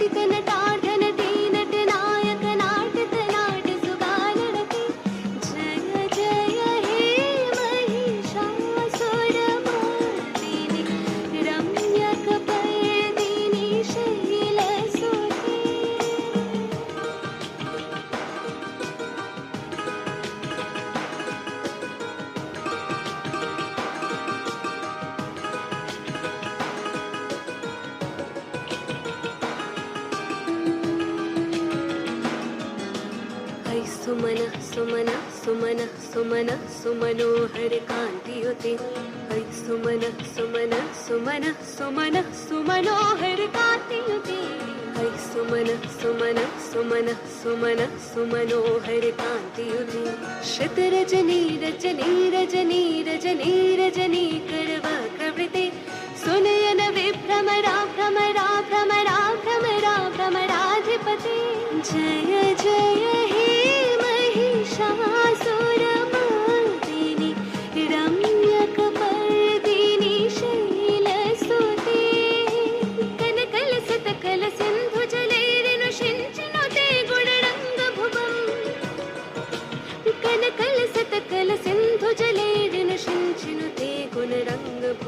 దితనట सुमन सुमन सुमन सुमन सुमनोहर कान्तियुते ऐ सुमन सुमन सुमन सुमन सुमनोहर कान्तियुते ऐ सुमन सुमन सुमन सुमन सुमनोहर कांतियुति शतरज नीरज नीरज नीरज नीरज करवा कवृते सुनयन विभ्रमरा भ्रमरा भ्रमरा भ्रमरा भ्रमराधिपते जय